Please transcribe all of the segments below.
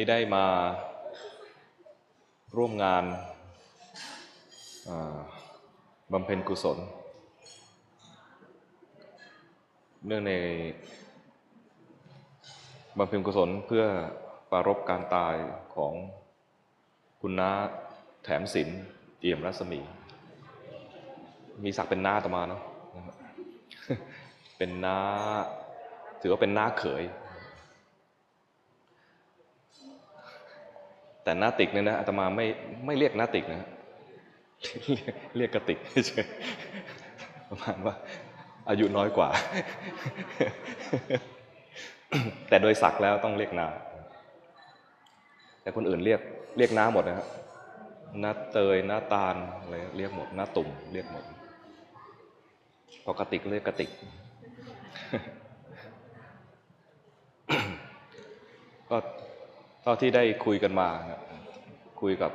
นี้ได้มาร่วมงานบำเพ็ญกุศล เนื่องในบำเพ็ญกุศลเพื่อปรารบการตายของคุณน้าแถมศิลเอี่ยมรัศมี มีศักดิ์เป็นน้าอาตมาเนาะเป็นน้า ถือว่าเป็นน้าเขย แต่หน้าติกเนี่ยนะอาตมาไม่ไม่เรียกหน้าติกนะเรียกกระติกประมาณว่าอายุน้อยกว่า แต่โดยศักดิ์แล้วต้องเรียกนา แต่คนอื่นเรียกเรียกน้าหมดนะครับน้าเตยน้าตาลอะไรเรียกหมดน้าตุ่มเรียกหมดพอกระติกเรียกกระติก ก็ ท่าที่ได้คุยกันมา คุยกับ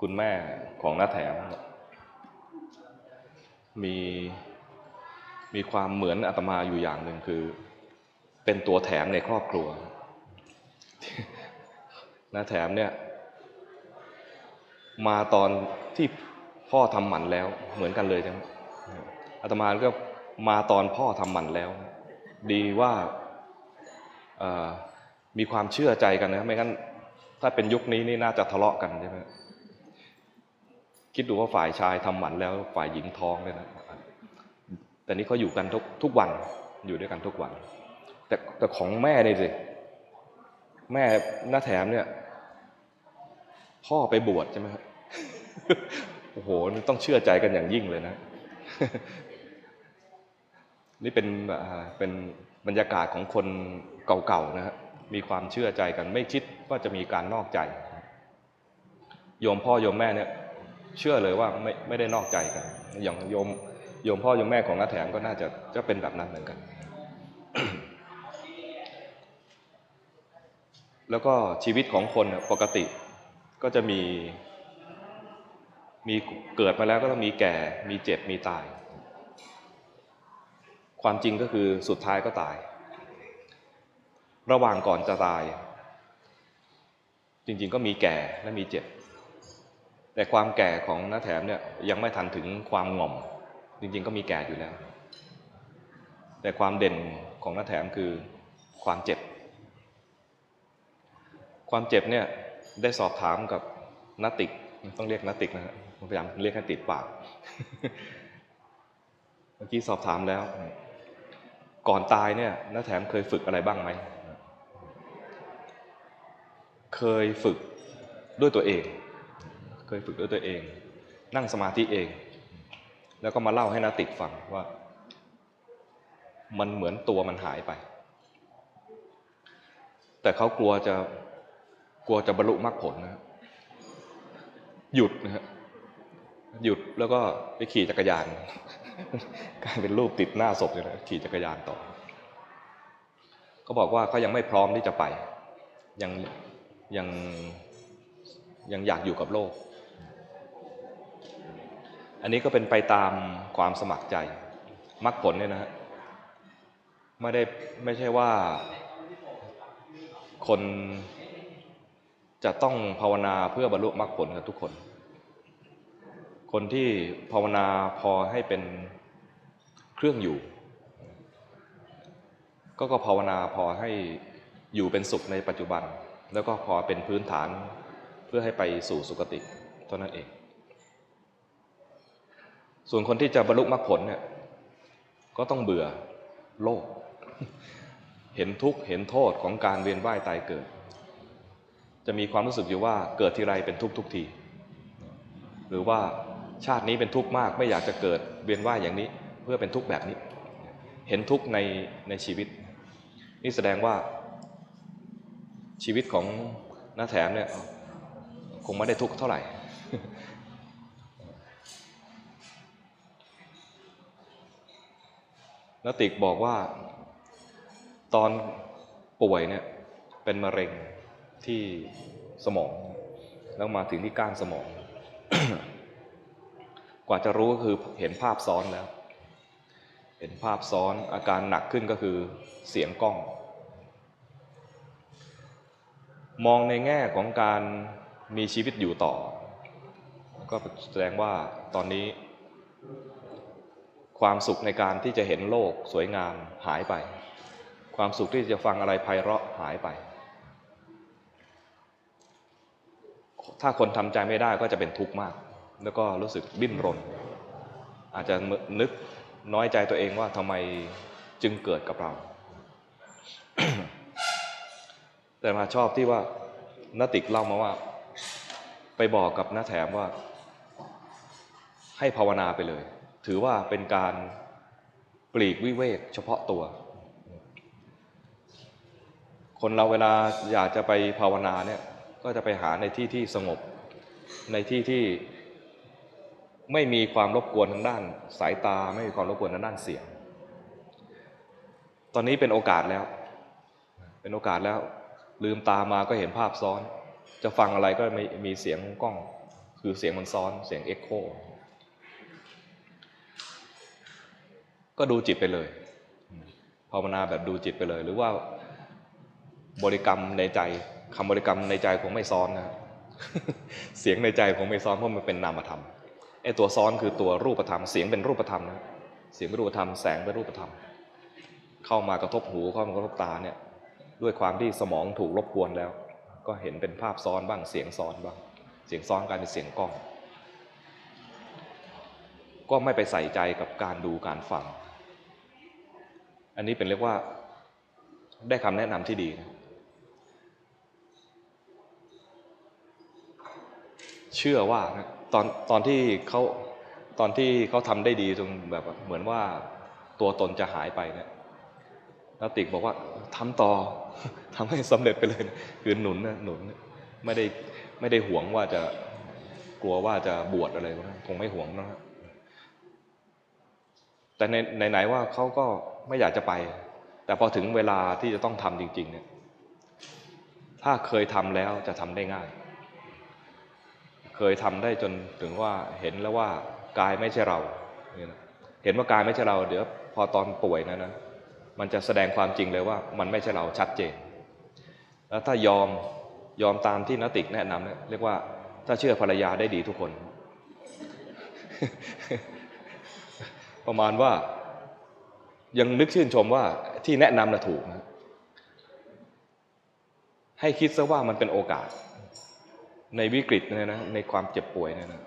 คุณแม่ของน้าแถม มีมีความเหมือนอาตมาอยู่อย่างหนึ่งคือ เป็นตัวแถมในครอบครัวน้าแถมเนี่ย มาตอนที่พ่อทำหมันแล้ว เหมือนกันเลยใช่ไหมอาตมาก็มาตอนพ่อทำหมันแล้ว ดีว่า มีความเชื่อใจกันนะไม่งั้น ถ้าเป็นยุคนี้นี่น่าจะทะเลาะกันใช่ไหมคิดดูว่าฝ่ายชายทำหมันแล้วฝ่ายหญิงท้องเลยนะแต่นี่เขาอยู่กันทุกทุกวันอยู่ด้วยกันทุกวัน แต่แต่ของแม่นี่สิแม่หน้าแถมเนี่ย พ่อไปบวชใช่ไหมครับโอ้โหต้องเชื่อใจกันอย่างยิ่งเลยนะ นี่เป็นเป็นบรรยากาศของคนเก่าๆนะฮะ มีความเชื่อใจกันไม่คิดว่าจะมีการนอกใจ โยมพ่อโยมแม่เนี่ยเชื่อเลยว่าไม่ไม่ได้นอกใจกัน อย่างโยมโยมพ่อโยมแม่ของน้าแถมก็น่าจะจะเป็นแบบนั้นเหมือนกัน แล้วก็ชีวิตของคนเนี่ยปกติก็จะมี มีเกิดมาแล้วก็ต้องมีแก่ มีเจ็บ มีตาย ความจริงก็คือสุดท้ายก็ตาย ระหว่างก่อนจะตาย จริงๆก็มีแก่และมีเจ็บ แต่ความแก่ของน้าแถมเนี่ยยังไม่ทันถึงความง่อม จริงๆก็มีแก่อยู่แล้ว แต่ความเด่นของน้าแถมคือความเจ็บ ความเจ็บเนี่ยได้สอบถามกับนาติกต้องเรียกนาติกนะฮะพยายามเรียกให้ติดปาก เมื่อกี้สอบถามแล้ว ก่อนตายเนี่ยน้าแถมเคยฝึกอะไรบ้างไหม เคยฝึกด้วยตัวเอง เคยฝึกด้วยตัวเอง นั่งสมาธิเอง แล้วก็มาเล่าให้นาติกฟังว่า มันเหมือนตัวมันหายไป แต่เขากลัวจะกลัวจะบรรลุมรรคผลนะหยุดนะฮะหยุดแล้วก็ไปขี่จักรยานกลายเป็นรูปติดหน้าศพเลยนะขี่จักรยานต่อเขาบอกว่าเขายังไม่พร้อมที่จะไป ยัง ยังยังอยากอยู่กับโลก อันนี้ก็เป็นไปตามความสมัครใจมรรคผลเนี่ยนะฮะไม่ได้ไม่ใช่ว่าคนจะต้องภาวนาเพื่อบรรลุมรรคผลกันทุกคน คนที่ภาวนาพอให้เป็นเครื่องอยู่ ก็ก็ภาวนาพอให้อยู่เป็นสุขในปัจจุบัน แล้วก็พอเป็นพื้นฐานเพื่อให้ไปสู่สุคติเท่านั้นเอง ส่วนคนที่จะบรรลุมรรคผลเนี่ยก็ต้องเบื่อโลก เห็นทุกข์เห็นโทษของการเวียนว่ายตายเกิด จะมีความรู้สึกอยู่ว่าเกิดทีไรเป็นทุกข์ทุกที หรือว่าชาตินี้เป็นทุกข์มากไม่อยากจะเกิดเวียนว่ายอย่างนี้ เพื่อเป็นทุกข์แบบนี้ เห็นทุกข์ในในชีวิต นี่แสดงว่า ชีวิตของน้าแถมเนี่ยคงไม่ได้ทุกข์เท่าไหร่ นติกบอกว่า ตอนป่วยเนี่ยเป็นมะเร็งที่สมอง แล้วมาถึงที่ก้านสมอง กว่าจะรู้ก็คือเห็นภาพซ้อนแล้ว เห็นภาพซ้อนอาการหนักขึ้นก็คือเสียงกล้อง มองในแง่ของการมีชีวิตอยู่ต่อ ก็แสดงว่าตอนนี้ ความสุขในการที่จะเห็นโลกสวยงามหายไป ความสุขที่จะฟังอะไรไพเราะหายไป ถ้าคนทำใจไม่ได้ก็จะเป็นทุกข์มาก แล้วก็รู้สึกดิ้นรน อาจจะนึกน้อยใจตัวเองว่าทำไมจึงเกิดกับเรา แต่มาชอบที่ว่านาติกเล่ามาว่า ไปบอกกับน้าแถมว่า ให้ภาวนาไปเลย ถือว่าเป็นการปลีกวิเวกเฉพาะตัว คนเราเวลาอยากจะไปภาวนาเนี่ยก็จะไปหาในที่ที่สงบ ในที่ที่ไม่มีความรบกวนทางด้านสายตาไม่มีความรบกวนทางด้านเสียง ตอนนี้เป็นโอกาสแล้ว เป็นโอกาสแล้ว ลืมตามาก็เห็นภาพซ้อน จะฟังอะไรก็มีมีเสียงกล้อง คือเสียงมันซ้อนเสียงเอ็กโคก็ดูจิตไปเลยภาวนาแบบดูจิตไปเลย หรือว่าบริกรรมในใจคำบริกรรมในใจคงไม่ซ้อนนะเสียงในใจคงไม่ซ้อนเพราะมันเป็นนามธรรมไอ้ตัวซ้อนคือตัวรูปธรรม เสียงเป็นรูปธรรมนะเสียงเป็นรูปธรรมแสงเป็นรูปธรรม เข้ามากระทบหูเข้ามากระทบตาเนี่ย ด้วยความที่สมองถูกรบกวนแล้ว ก็เห็นเป็นภาพซ้อนบ้างเสียงซ้อนบ้าง เสียงซ้อนกลายเป็นเสียงกล้อง ก็ไม่ไปใส่ใจกับการดูการฟัง อันนี้เป็นเรียกว่าได้คำแนะนำที่ดีนะเชื่อว่านะตอนตอนที่เขาตอนที่เขาทำได้ดีจนแบบเหมือนว่าตัวตนจะหายไปเนี่ย แล้วติกบอกว่าทำต่อทำให้สำเร็จไปเลยนะคือหนุนนะหนุนไม่ได้ไม่ได้หวงว่าจะกลัวว่าจะบวชอะไรคงไม่หวงนะฮะแต่ในไหนว่าเขาก็ไม่อยากจะไป แต่พอถึงเวลาที่จะต้องทำจริง ๆ เนี่ย ถ้าเคยทำแล้วจะทำได้ง่าย เคยทำได้จนถึงว่าเห็นแล้วว่ากายไม่ใช่เราเนี่ยนะเห็นว่ากายไม่ใช่เรา เดี๋ยวพอตอนป่วยนะนะ มันจะแสดงความจริงเลยว่ามันไม่ใช่เราชัดเจน แล้วถ้ายอมยอมตามที่นติกแนะนำเนี่ยเรียกว่าถ้าเชื่อภรรยาได้ดีทุกคน ประมาณว่ายังนึกชื่นชมว่าที่แนะนำน่ะถูกนะให้คิดซะว่ามันเป็นโอกาส ในวิกฤตเนี่ยนะในความเจ็บป่วยเนี่ยนะ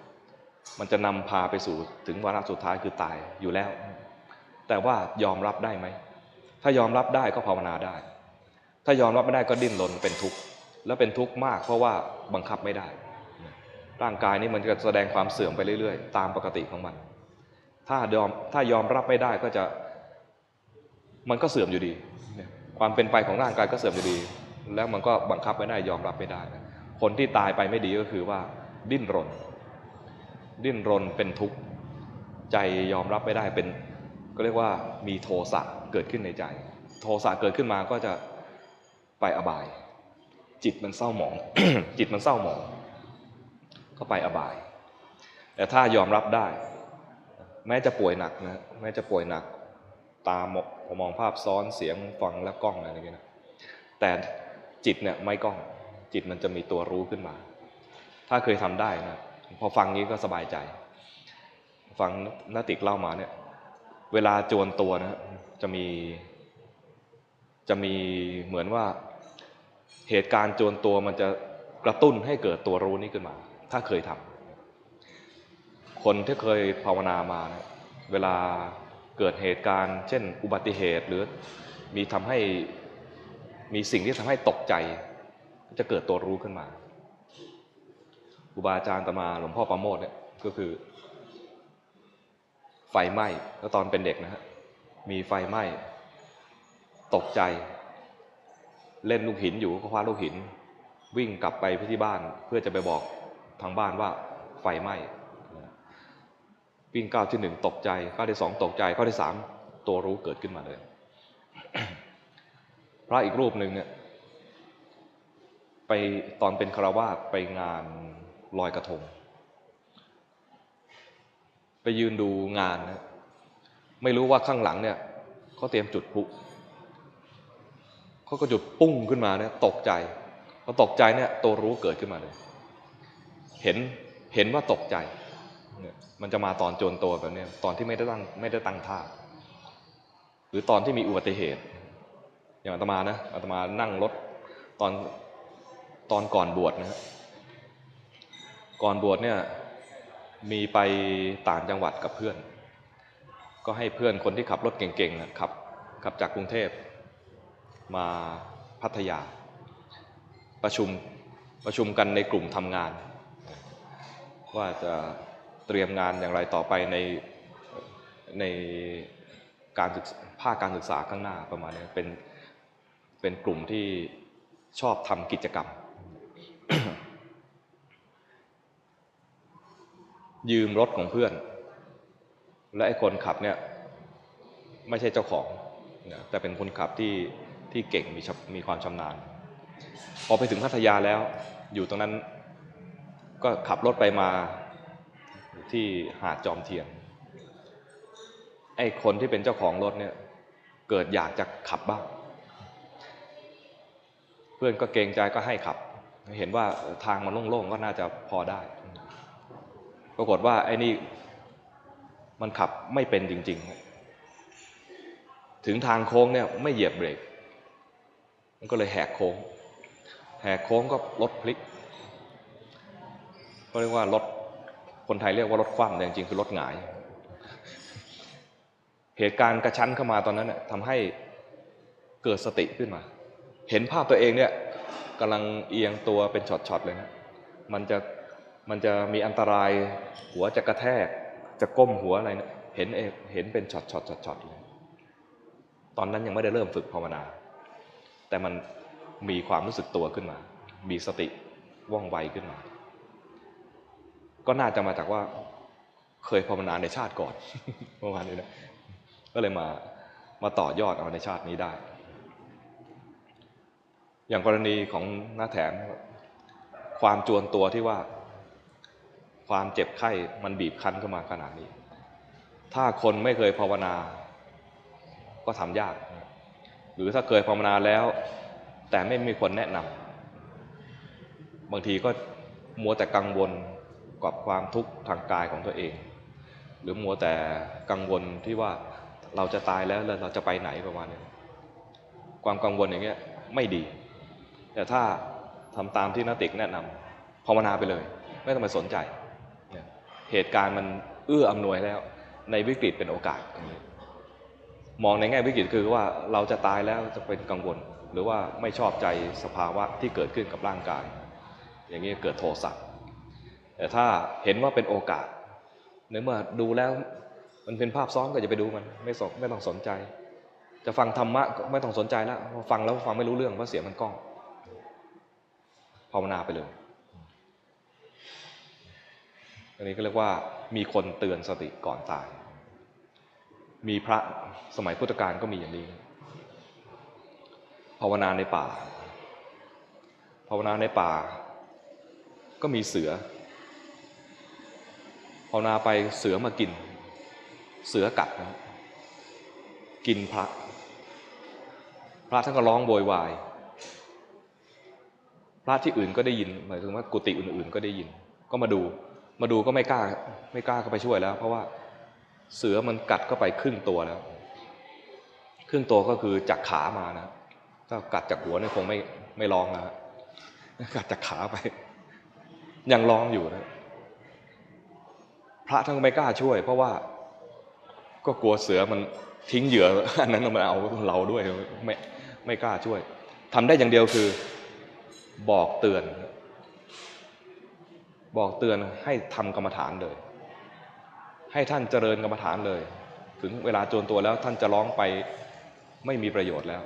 มันจะนำพาไปสู่ถึงวาระสุดท้ายคือตายอยู่แล้ว แต่ว่ายอมรับได้ไหม ถ้ายอมรับได้ก็ภาวนาได้ ถ้ายอมรับไม่ได้ก็ดิ้นรนเป็นทุกข์แล้วเป็นทุกข์มากเพราะว่าบังคับไม่ได้ ร่างกายนี้มันจะแสดงความเสื่อมไปเรื่อยๆ ตามปกติของมัน ถ้ายอมถ้ายอมรับไม่ได้ก็จะมันก็เสื่อมอยู่ดี ความเป็นไปของร่างกายก็เสื่อมอยู่ดี แล้วมันก็บังคับไม่ได้ยอมรับไม่ได้ คนที่ตายไปไม่ดีก็คือว่า ดิ้นรน ดิ้นรนเป็นทุกข์ใจยอมรับไม่ได้เป็น ก็เรียกว่ามีโทสะ เกิดขึ้นในใจ โทสะเกิดขึ้นมาก็จะไปอบาย จิตมันเศร้าหมอง จิตมันเศร้าหมอง ก็ไปอบาย แต่ถ้ายอมรับได้ แม้จะป่วยหนักนะแม้จะป่วยหนัก ตามมองภาพซ้อนเสียงฟังและกล้องอะไรอย่างเงี้ยนะแต่จิตเนี่ยไม่กล้อง จิตมันจะมีตัวรู้ขึ้นมา ถ้าเคยทำได้นะพอฟังนี้ก็สบายใจ ฟังนาติกเล่ามาเนี่ยเวลาจวนตัวนะ จะมี จะมีเหมือนว่าเหตุการณ์โจวนตัวมันจะกระตุ้นให้เกิดตัวรู้นี้ขึ้นมา ถ้าเคยทำคนที่เคยภาวนามานะเวลาเกิดเหตุการณ์ เช่น อุบัติเหตุหรือมีทำให้มีสิ่งที่ทำให้ตกใจ จะเกิดตัวรู้ขึ้นมาครูบาอาจารย์ตมาหลวงพ่อประโมทเนี่ยก็คือ ไฟไหม้แล้วตอนเป็นเด็กนะฮะ มีไฟไหม้ตกใจ เล่นลูกหินอยู่ก็คว้าลูกหิน วิ่งกลับไปที่บ้านเพื่อจะไปบอกทางบ้านว่าไฟไหม้วิ่งก้าวที่หนึ่งตกใจก้าวที่สองตกใจก้าวที่สามตัวรู้เกิดขึ้นมาเลย พระอีกรูปหนึ่งเนี่ยไปตอนเป็นคารวาสไปงานลอยกระทง ไปยืนดูงานนะ ไม่รู้ว่าข้างหลังเนี่ยเขาเตรียมจุดพลุเขาก็จุดปุ้งขึ้นมาเนี่ยตกใจพอตกใจเนี่ยตัวรู้เกิดขึ้นมาเลย เห็นเห็นว่าตกใจเนี่ยมันจะมาตอนโจรตัวแบบเนี้ยตอนที่ไม่ได้ตั้งไม่ได้ตั้งท่าหรือตอนที่มีอุบัติเหตุ อย่างอาตมานะอาตมานั่งรถตอนตอนก่อนบวชนะฮะก่อนบวชเนี่ยมีไปต่างจังหวัดกับเพื่อน ก็ให้เพื่อนคนที่ขับรถเก่งๆขับขับจากกรุงเทพมาพัทยา ประชุมประชุมกันในกลุ่มทำงาน ว่าจะเตรียมงานอย่างไรต่อไปในในการศึกภาคการศึกษาข้างหน้าประมาณนี้เป็นเป็นกลุ่มที่ชอบทำกิจกรรม ยืมรถของเพื่อน และไอ้คนขับเนี่ยไม่ใช่เจ้าของนะแต่เป็นคนขับที่ที่เก่งมีชำมีความชำนาญ พอไปถึงพัทยาแล้ว อยู่ตรงนั้นก็ขับรถไปมาที่หาดจอมเทียนไอ้คนที่เป็นเจ้าของรถเนี่ยเกิดอยากจะขับบ้างเพื่อนก็เกรงใจก็ให้ขับ เห็นว่าทางมันโล่งๆก็น่าจะพอได้ ปรากฏว่าไอ้นี่ มันขับไม่เป็นจริง ๆ ถึงทางโค้งเนี่ยไม่เหยียบเบรก มันก็เลยแหกโค้ง แหกโค้งก็รถพลิก ก็เรียกว่ารถ คนไทยเรียกว่ารถคว่ำแต่จริงๆคือรถหงาย เหตุการณ์กระชั้นเข้ามาตอนนั้นเนี่ยทำให้เกิดสติขึ้นมา เห็นภาพตัวเองเนี่ยกำลังเอียงตัวเป็นช็อตๆเลยนะ มันจะมันจะมีอันตรายหัวจะกระแทก จะก้มหัวอะไรเนะเห็นเองเห็นเป็นช็อตช็อตช็อตช็อตเลยตอนนั้นยังไม่ได้เริ่มฝึกภาวนา แต่มันมีความรู้สึกตัวขึ้นมา มีสติว่องไวขึ้นมา ก็น่าจะมาจากว่าเคยภาวนาในชาติก่อนประมาณนี้นะก็เลยมามาต่อยอดเอาในชาตินี้ได้ อย่างกรณีของหน้าแถมความจวนตัวที่ว่า ความเจ็บไข้มันบีบคั้นเข้ามาขนาดนี้ ถ้าคนไม่เคยภาวนา ก็ทำยาก หรือถ้าเคยภาวนาแล้ว แต่ไม่มีคนแนะนำบางทีก็มัวแต่กังวลกับความทุกข์ทางกายของตัวเอง หรือมัวแต่กังวลที่ว่าเราจะตายแล้วแล้วเราจะไปไหนประมาณนี้ความกังวลอย่างเงี้ยไม่ดี แต่ถ้าทำตามที่นติกแนะนำภาวนาไปเลย ไม่ต้องไปสนใจ เหตุการณ์มันเอื้ออำนวยแล้ว ในวิกฤตเป็นโอกาส มองในแง่วิกฤตคือว่าเราจะตายแล้วจะเป็นกังวล หรือว่าไม่ชอบใจสภาวะที่เกิดขึ้นกับร่างกาย อย่างนี้เกิดโทสะแต่ถ้าเห็นว่าเป็นโอกาสในเมื่อดูแล้วมันเป็นภาพซ้อนก็จะไปดูมันไม่สนไม่ต้องสนใจ จะฟังธรรมะก็ไม่ต้องสนใจแล้วพอฟังแล้วฟังไม่รู้เรื่องเพราะเสียงมันกล้องภาวนาไปเลย อั นนี้ก็เรียกว่ามีคนเตือนสติก่อนตาย มีพระสมัยพุทธกาลก็มีอย่างนี้ ภาวนาในป่า ภาวนาในป่า ก็มีเสือ ภาวนาไปเสือมากิน เสือกัดนะกินพระ พระท่านก็ร้องโวยวาย พระที่อื่นก็ได้ยิน หมายถึงว่ากุฏิอื่นๆ ก็ได้ยิน ก็มาดู มาดูก็ไม่กล้า ไม่กล้าเข้าไปช่วยแล้ว เพราะว่าเสือมันกัดเข้าไปครึ่งตัวแล้ว ครึ่งตัวก็คือจากขามานะถ้ากัดจากหัวเนี่ยคงไม่ไม่ร้องแล้วฮะกัดจากขาไป ยังร้องอยู่นะพระท่านก็ไม่กล้าช่วย เพราะว่าก็กลัวเสือมันทิ้งเหยื่ออันนั้นมาเอาเราด้วยไม่ไม่กล้าช่วยทำได้อย่างเดียวคือ บอกเตือน บอกเตือนให้ทำกรรมฐานเลย ให้ท่านเจริญกรรมฐานเลย ถึงเวลาจวนตัวแล้วท่านจะร้องไปไม่มีประโยชน์แล้ว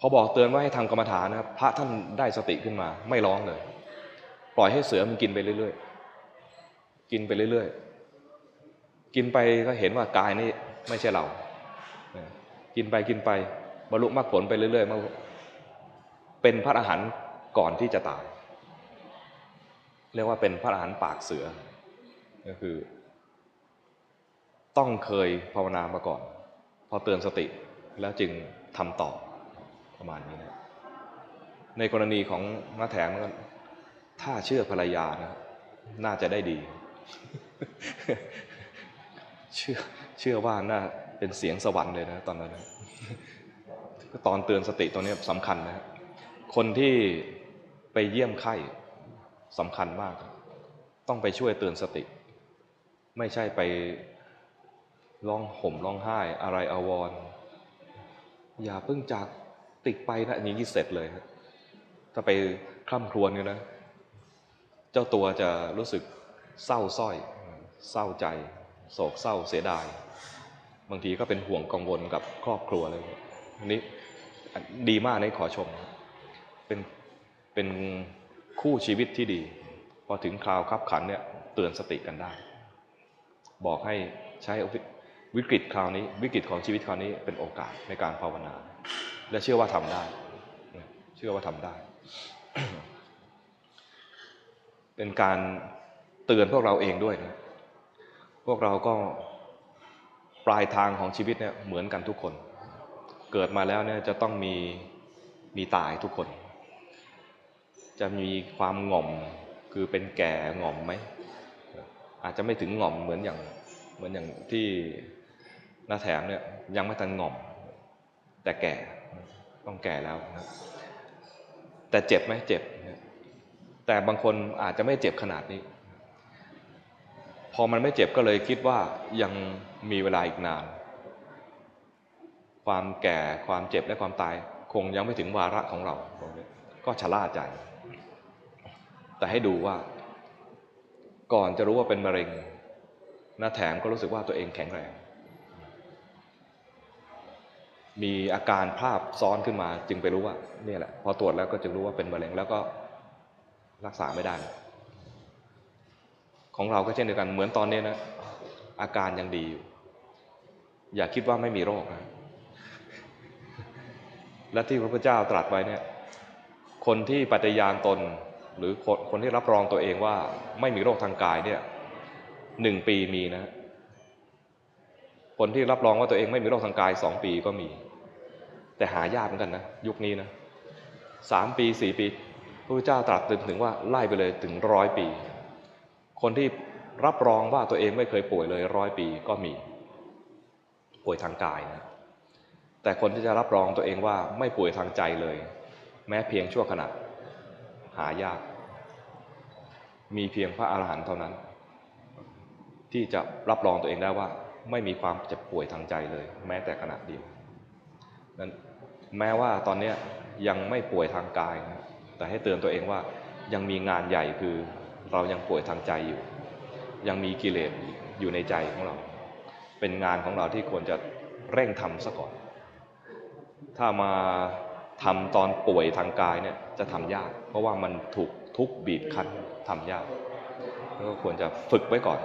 พอบอกเตือนว่าให้ทำกรรมฐานนะครับพระท่านได้สติขึ้นมา ไม่ร้องเลย ปล่อยให้เสือมันกินไปเรื่อยๆ กินไปเรื่อยๆ กินไปก็เห็นว่ากายนี่ไม่ใช่เรา กินไปกินไปบรรลุมรรคผลไปเรื่อยๆมาเป็นพระอรหันต์ก่อนที่จะตาย เรียกว่าเป็นพระอรหันต์ปากเสือ ก็คือ ต้องเคยภาวนามาก่อน พอเตือนสติแล้วจึงทำต่อประมาณนี้นะในกรณีของน้าแถมก็ถ้าเชื่อภรรยานะน่าจะได้ดี เชื่อเชื่อว่าน่าเป็นเสียงสวรรค์เลยนะตอนนั้นตอนเตือนสติตรงนี้สำคัญนะคนที่ไปเยี่ยมไข้ สำคัญมาก ต้องไปช่วยเตือนสติ ไม่ใช่ไปร้องห่มร้องไห้อะไรอาวร อย่าเพิ่งจากติดไปนะอันนี้เสร็จเลยถ้าไปคร่ำครวญกันนะ เจ้าตัวจะรู้สึกเศร้าสร้อย เศร้าใจ โศกเศร้าเสียดาย บางทีก็เป็นห่วงกังวลกับครอบครัวเลยนี้ดีมากในะขอชม เป็นเป็น คู่ชีวิตที่ดี พอถึงคราวคับขันเนี่ยเตือนสติกันได้ บอกให้ใช้วิกฤตคราวนี้ วิกฤตของชีวิตคราวนี้เป็นโอกาสในการภาวนา และเชื่อว่าทำได้ เชื่อว่าทำได้ เป็นการเตือนพวกเราเองด้วยนะพวกเราก็ปลายทางของชีวิตเนี่ยเหมือนกันทุกคน เกิดมาแล้วเนี่ยจะต้องมีมีตายทุกคน จะมีความหง่อมคือเป็นแก่หง่อมไหมอาจจะไม่ถึงหง่อมเหมือนอย่างเหมือนอย่างที่หน้าแถมเนี่ยยังไม่ทันหง่อม แต่แก่ต้องแก่แล้วนะแต่เจ็บไหมเจ็บ แต่บางคนอาจจะไม่เจ็บขนาดนี้ พอมันไม่เจ็บก็เลยคิดว่ายังมีเวลาอีกนาน ความแก่ความเจ็บและความตาย คงยังไม่ถึงวาระของเรา ก็ชะล่าใจ แต่ให้ดูว่า ก่อนจะรู้ว่าเป็นมะเร็งหน้าแถมก็รู้สึกว่าตัวเองแข็งแรง มีอาการภาพซ้อนขึ้นมา จึงไปรู้ว่าเนี่ยแหละ พอตรวจแล้วก็จึงรู้ว่าเป็นมะเร็งแล้วก็รักษาไม่ได้ ของเราก็เช่นเดียวกันเหมือนตอนนี้นะ อาการยังดีอยู่ อย่าคิดว่าไม่มีโรคนะและที่พระพุทธเจ้าตรัสไว้เนี่ย คนที่ปฏิญาณตน หรือคนคนที่รับรองตัวเองว่าไม่มีโรคทางกายเนี่ยหนึ่งปีมีนะ คนที่รับรองว่าตัวเองไม่มีโรคทางกายสองปีก็มี แต่หายากเหมือนกันนะ ยุคนี้นะสามปีสี่ปีพระพุทธเจ้าตรัสถึงว่าไล่ไปเลยถึงร้อยปี คนที่รับรองว่าตัวเองไม่เคยป่วยเลยร้อยปีก็มี ป่วยทางกายนะแต่คนที่จะรับรองตัวเองว่าไม่ป่วยทางใจเลย แม้เพียงชั่วขณะ หายาก มีเพียงพระอาหารหันต์เท่านั้น ที่จะรับรองตัวเองได้ว่า ไม่มีความเจ็บป่วยทางใจเลย แม้แต่ขณะเดียวนั้นแม้ว่าตอนนี้ยังไม่ป่วยทางกายนะแต่ให้เตือนตัวเองว่ายังมีงานใหญ่คือเรายังป่วยทางใจอยู่ ยังมีกิเลสอยู่ในใจของเรา เป็นงานของเราที่ควรจะเร่งทำซะก่อน ถ้ามา ทำตอนป่วยทางกายเนี่ยจะทำยาก เพราะว่ามันถูกทุกบีบคั้นทำยากแล้วก็ควรจะฝึกไว้ก่อน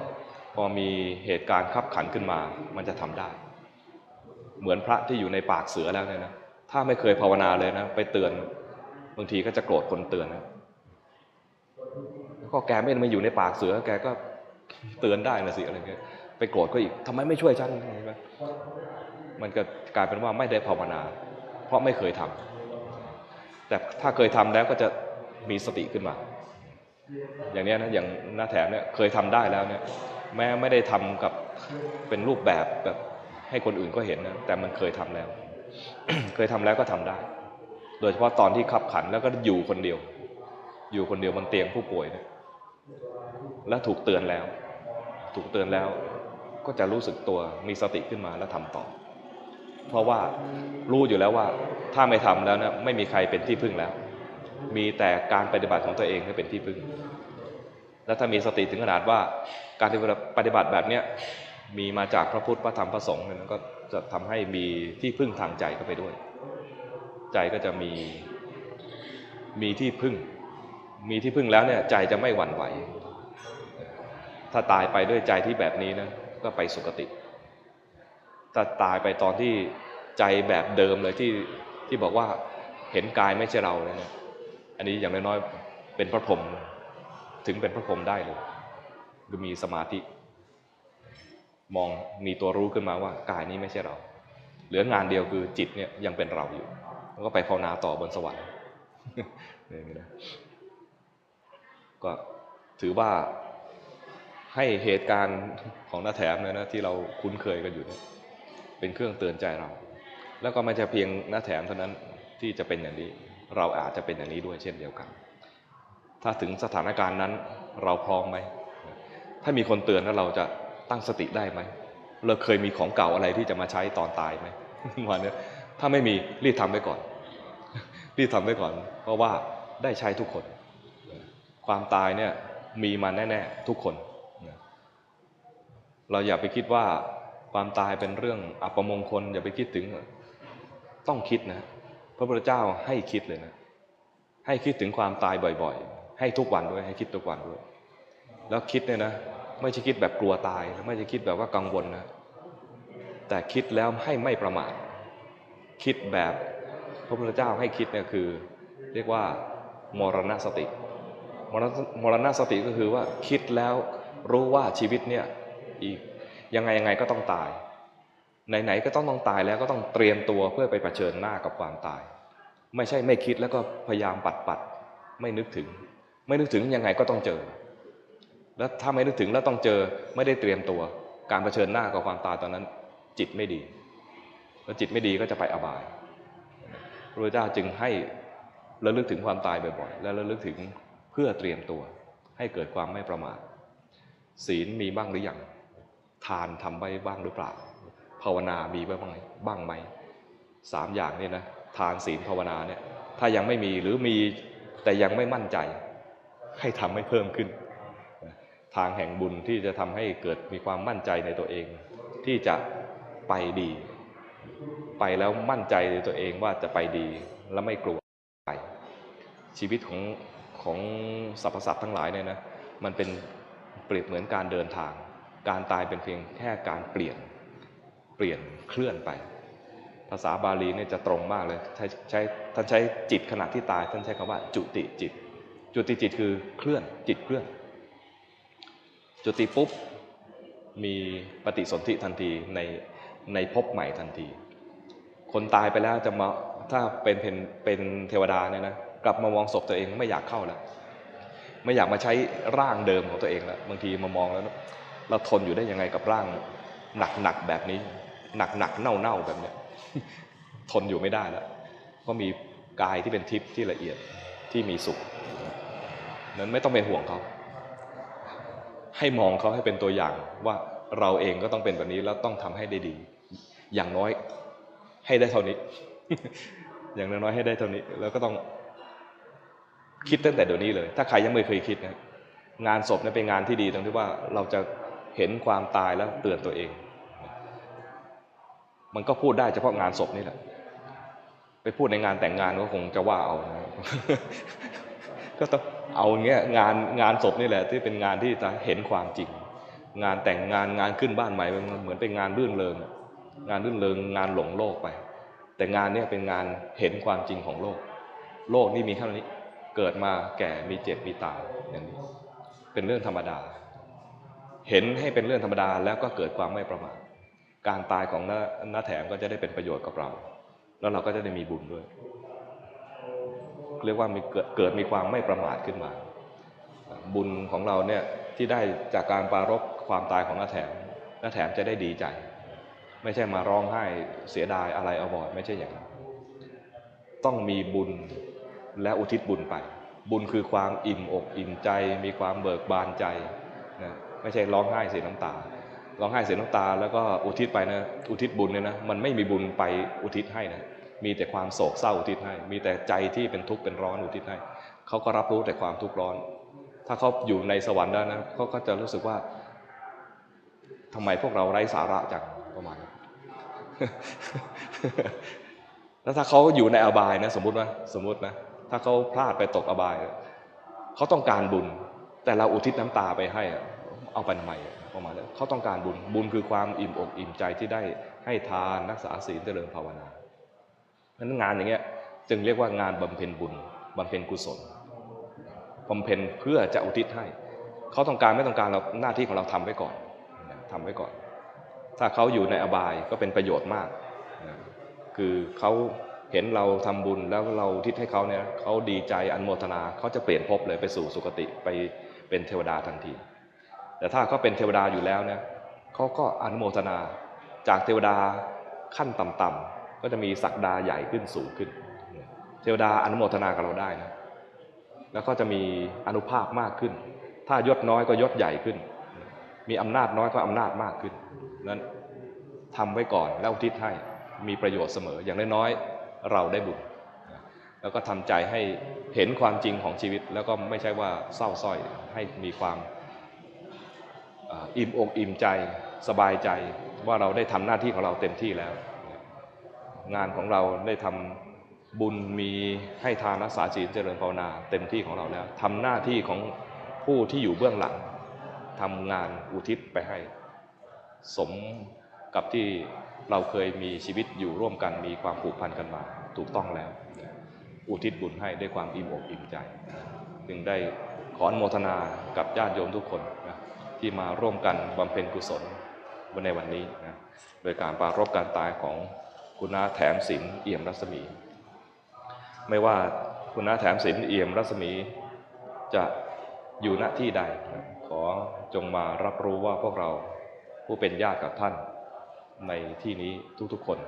พอมีเหตุการณ์ขับขันขึ้นมา มันจะทำได้ เหมือนพระที่อยู่ในปากเสือแล้วเนี่ยนะถ้าไม่เคยภาวนาเลยนะไปเตือนบางทีก็จะโกรธคนเตือนนะก็แกไม่มาอยู่ในปากเสือ แกก็เตือนได้นะสิอะไรเงี้ยไปโกรธก็อีกทำไมไม่ช่วยฉันใช่ไหมมันก็กลายเป็นว่าไม่ได้ภาวนา เพราะไม่เคยทำ แต่ถ้าเคยทำแล้วก็จะมีสติขึ้นมา อย่างเนี้ยนะอย่างหน้าแถมเนี่ยเคยทำได้แล้วเนี่ยแม้ไม่ได้ทำกับเป็นรูปแบบแบบให้คนอื่นก็เห็นนะแต่มันเคยทำแล้ว เคยทำแล้วก็ทำได้ โดยเฉพาะตอนที่ขับขันแล้วก็อยู่คนเดียว อยู่คนเดียวบนเตียงผู้ป่วยเนี่ยและถูกเตือนแล้ว ถูกเตือนแล้วก็จะรู้สึกตัวมีสติขึ้นมาแล้วทำต่อ เพราะว่ารู้อยู่แล้วว่าถ้าไม่ทำแล้วนะไม่มีใครเป็นที่พึ่งแล้ว มีแต่การปฏิบัติของตัวเองที่เป็นที่พึ่ง และถ้ามีสติถึงขนาดว่าการปฏิบัติแบบเนี้ยมีมาจากพระพุทธพระธรรมพระสงฆ์เนี่ยก็จะทำให้มีที่พึ่งทางใจเข้าไปด้วย ใจก็จะมีมีที่พึ่ง มีที่พึ่งแล้วเนี่ยใจจะไม่หวั่นไหว ถ้าตายไปด้วยใจที่แบบนี้นะก็ไปสุคติ ถ้าตายไปตอนที่ใจแบบเดิมเลยที่ที่บอกว่าเห็นกายไม่ใช่เราเลยเนี่ยอันนี้อย่างน้อยๆเป็นพระพรหมถึงเป็นพระพรหมได้เลยคือมีสมาธิ มองมีตัวรู้ขึ้นมาว่ากายนี้ไม่ใช่เรา เหลืองานเดียวคือจิตเนี่ยยังเป็นเราอยู่แล้วก็ไปภาวนาต่อบนสวรรค์นี้นะก็ถือว่าให้เหตุการณ์ของน้าแถมนี่ยนะที่เราคุ้นเคยกันอยู่เนี่ย เป็นเครื่องเตือนใจเรา แล้วก็ไม่ใช่เพียงน้าแถมเท่านั้นที่จะเป็นอย่างนี้ เราอาจจะเป็นอย่างนี้ด้วยเช่นเดียวกัน ถ้าถึงสถานการณ์นั้นเราพร้อมไหม ถ้ามีคนเตือนแล้วเราจะตั้งสติได้ไหม เราเคยมีของเก่าอะไรที่จะมาใช้ตอนตายไหมวันนี้ถ้าไม่มีรีบทำไว้ก่อน รีบทำไว้ก่อน เพราะว่าได้ใช้ทุกคน ความตายเนี่ยมีมาแน่ ๆ ทุกคน เราอย่าไปคิดว่า ความตายเป็นเรื่องอัปมงคลอย่าไปคิดถึง ต้องคิดนะ พระพุทธเจ้าให้คิดเลยนะ ให้คิดถึงความตายบ่อยๆ ให้ทุกวันด้วย ให้คิดทุกวันด้วย แล้วคิดเนี่ยนะ ไม่ใช่คิดแบบกลัวตาย ไม่ใช่คิดแบบว่ากังวลนะ แต่คิดแล้วให้ไม่ประมาท คิดแบบพระพุทธเจ้าให้คิดเนี่ยคือ เรียกว่ามรณสติ มรณมรณสติก็คือว่าคิดแล้วรู้ว่าชีวิตเนี่ยอีก ยังไงยังไงก็ต้องตาย ไหนๆก็ต้องต้องตายแล้วก็ต้องเตรียมตัวเพื่อไปเผชิญหน้ากับความตาย ไม่ใช่ไม่คิดแล้วก็พยายามปัดปัดๆไม่นึกถึง ไม่นึกถึงยังไงก็ต้องเจอ แล้วถ้าไม่นึกถึงแล้วต้องเจอไม่ได้เตรียมตัว การเผชิญหน้ากับความตายตอนนั้น จิตไม่ดี แล้วจิตไม่ดีก็จะไปอบายพระเจ้าจึงให้ระลึกถึงความตายบ่อยๆ และระลึกถึงเพื่อเตรียมตัวให้เกิดความไม่ประมาทศีลมีบ้างหรือยัง ทานทำไปบ้างหรือเปล่า ภาวนามีบ้างไหมบ้างไหมสามอย่างเนี่ยนะทานศีลภาวนาเนี่ยถ้ายังไม่มีหรือมีแต่ยังไม่มั่นใจ ให้ทำให้เพิ่มขึ้น ทางแห่งบุญที่จะทำให้เกิดมีความมั่นใจในตัวเอง ที่จะไปดี ไปแล้วมั่นใจในตัวเองว่าจะไปดีและไม่กลัวไปชีวิตของของสรรพสัตว์ทั้งหลายเนี่ยนะมันเป็นเปรียบเหมือนการเดินทาง การตายเป็นเพียงแค่การเปลี่ยนเปลี่ยนเคลื่อนไป ภาษาบาลีเนี่ยจะตรงมากเลยใช้ใช้ท่านใช้จิตขณะที่ตายท่านใช้คำว่าจุติจิต จุติจิตคือเคลื่อนจิตเคลื่อน จุติปุ๊บมีปฏิสนธิทันทีในในภพใหม่ทันที คนตายไปแล้วจะมาถ้าเป็นเป็นเป็นเทวดาเนี่ยนะกลับมามองศพตัวเองไม่อยากเข้าแล้ว ไม่อยากมาใช้ร่างเดิมของตัวเองแล้วบางทีมามองแล้ว เราทนอยู่ได้ยังไงกับร่างหนักๆแบบนี้ หนักๆเน่าๆแบบเนี้ยทนอยู่ไม่ได้แล้วเพราะมีกายที่เป็นทิพย์ที่ละเอียดที่มีสุข นั้นไม่ต้องเป็นห่วงเขาให้มองเขาให้เป็นตัวอย่างว่าเราเองก็ต้องเป็นแบบนี้แล้วต้องทำให้ได้ดี อย่างน้อยให้ได้เท่านี้ อย่างน้อยๆให้ได้เท่านี้ แล้วก็ต้องคิดตั้งแต่เดี๋ยวนี้เลย ถ้าใครยังไม่เคยคิดนะงานศพนี่เป็นงานที่ดีตรงที่ว่าเราจะ เห็นความตายแล้วเตือนตัวเอง มันก็พูดได้เฉพาะงานศพนี่แหละ ไปพูดในงานแต่งงานก็คงจะว่าเอานะก็ต้องเอาเงี้ยงานงานศพนี่แหละ ที่เป็นงานที่จะเห็นความจริง งานแต่งงานงานขึ้นบ้านใหม่มันเหมือนเป็นงานรื่นเริงงานรื่นเริงงานหลงโลกไป แต่งานเนี้ยเป็นงานเห็นความจริงของโลก โลกนี่มีแค่นี้เกิดมาแก่มีเจ็บมีตายอย่างนี้ เป็นเรื่องธรรมดา เห็นให้เป็นเรื่องธรรมดาแล้วก็เกิดความไม่ประมาทการตายของน้าน้าแถมก็จะได้เป็นประโยชน์กับเรา แล้วเราก็จะได้มีบุญด้วย เรียกว่ามีเกิดมีความไม่ประมาทขึ้นมา บุญของเราเนี่ยที่ได้จากการปรารบความตายของน้าแถมน้าแถมจะได้ดีใจ ไม่ใช่มาร้องไห้เสียดายอะไรเอาบอดไม่ใช่อย่างนั้นต้องมีบุญและอุทิศบุญไป บุญคือความอิ่มอกอิ่มใจ มีความเบิกบานใจ ไม่ใช่ร้องไห้เสียน้ำตา ร้องไห้เสียน้ำตา แล้วก็อุทิศไปนะอุทิศบุญเนี่ยนะมันไม่มีบุญไปอุทิศให้นะมีแต่ความโศกเศร้าอุทิศให้ มีแต่ใจที่เป็นทุกข์เป็นร้อนอุทิศให้เขาก็รับรู้แต่ความทุกข์ร้อน ถ้าเขาอยู่ในสวรรค์แล้วนะเขาก็จะรู้สึกว่าทำไมพวกเราไร้สาระจังประมาณนั้นแล้วถ้าเขาอยู่ในอบายนะสมมติว่าสมมตินะถ้าเขาพลาดไปตกอบายเขาต้องการบุญ แต่เราอุทิศน้ำตาไปให้อะ เอาไปทำไมประมาณนั้นเขาต้องการบุญบุญคือความอิ่มอกอิ่มใจที่ได้ให้ทานรักษาศีลเจริญภาวนาเพราะนั้นงานอย่างเงี้ยจึงเรียกว่างานบำเพ็ญบุญบำเพ็ญกุศลบำเพ็ญเพื่อจะอุทิศให้เขาต้องการไม่ต้องการเราหน้าที่ของเราทำไว้ก่อนทำไว้ก่อน ถ้าเขาอยู่ในอบายก็เป็นประโยชน์มากนะคือเขาเห็นเราทำบุญแล้วเราทิศให้เขาเนี่ยเขาดีใจอนโมทนาเขาจะเปลี่ยนภพเลยไปสู่สุคติไปเป็นเทวดาทันที แต่ถ้าเขาเป็นเทวดาอยู่แล้วเนี่ยเขาก็อนุโมทนาจากเทวดาขั้นต่ำๆก็จะมีศักดาใหญ่ขึ้นสูงขึ้น เทวดาอนุโมทนากับเราได้นะแล้วก็จะมีอนุภาพมากขึ้น ถ้ายศน้อยก็ยศใหญ่ขึ้น มีอำนาจน้อยก็อำนาจมากขึ้นนั้นทำไว้ก่อนแล้วอุทิศให้มีประโยชน์เสมออย่างน้อยๆเราได้บุญแล้วก็ทำใจให้เห็นความจริงของชีวิต แล้วก็ไม่ใช่ว่าเศร้าส้อยให้มีความ อิ่มอกอิ่มใจสบายใจว่าเราได้ทำหน้าที่ของเราเต็มที่แล้ว งานของเราได้ทำบุญมีให้ทานรักษาศีลเจริญภาวนาเต็มที่ของเราแล้วทำหน้าที่ของผู้ที่อยู่เบื้องหลังทำงานอุทิศไปให้ สมกับที่เราเคยมีชีวิตอยู่ร่วมกันมีความผูกพันกันมา ถูกต้องแล้ว อุทิศบุญให้ด้วยความอิ่มอกอิ่มใจ จึงได้ขออนุโมทนากับญาติโยมทุกคน ที่มาร่วมกันบำเพ็ญกุศลในวันนี้นะโดยการปรารบการตายของคุณาแถมศิลเอี่ยมรัศมี ไม่ว่าคุณาแถมศิลเอี่ยมรัศมีจะอยู่ณที่ใดนะขอจงมารับรู้ว่าพวกเราผู้เป็นญาติกับท่านในที่นี้ทุกๆคน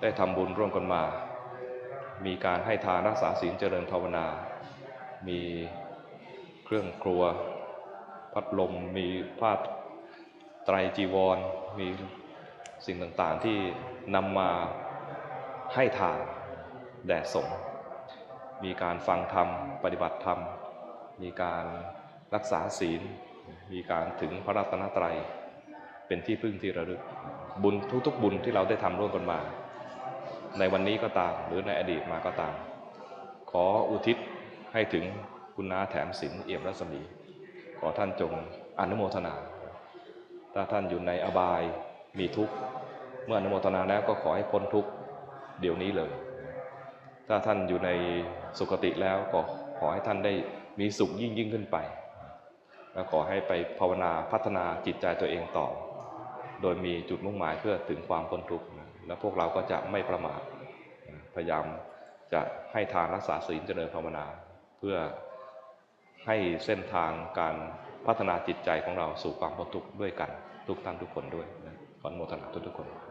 ได้ทำบุญร่วมกันมา มีการให้ทานรักษาศีลเจริญภาวนา มีเครื่องครัว พัดลม มีผ้าไตรจีวร มีสิ่งต่างๆที่นำมาให้ทานแด่สงฆ์มีการฟังธรรม ปฏิบัติธรรม มีการรักษาศีล มีการถึงพระรัตนตรัย เป็นที่พึ่งที่ระลึก บุญทุกๆ บุญที่เราได้ทำร่วมกันมา ในวันนี้ก็ตาม หรือในอดีตมาก็ตาม ขออุทิศให้ถึงคุณน้าแถมศิลเอี่ยมรัศมี ขอท่านจงอนุโมทนา ถ้าท่านอยู่ในอบายมีทุกข์ เมื่ออนุโมทนาแล้วก็ขอให้พ้นทุกข์เดี๋ยวนี้เลย ถ้าท่านอยู่ในสุคติแล้วก็ขอให้ท่านได้มีสุขยิ่งยิ่งขึ้นไป แล้วขอให้ไปภาวนาพัฒนาจิตใจตัวเองต่อ โดยมีจุดมุ่งหมายเพื่อถึงความพ้นทุกข์ แล้วพวกเราก็จะไม่ประมาท พยายามจะให้ทานรักษาศีลเจริญภาวนาเพื่อ ให้เส้นทางการพัฒนาจิตใจของเราสู่ความพ้นทุกข์ด้วยกัน ทุกท่านทุกคนด้วยนะขออนุโมทนาทุกทุกคน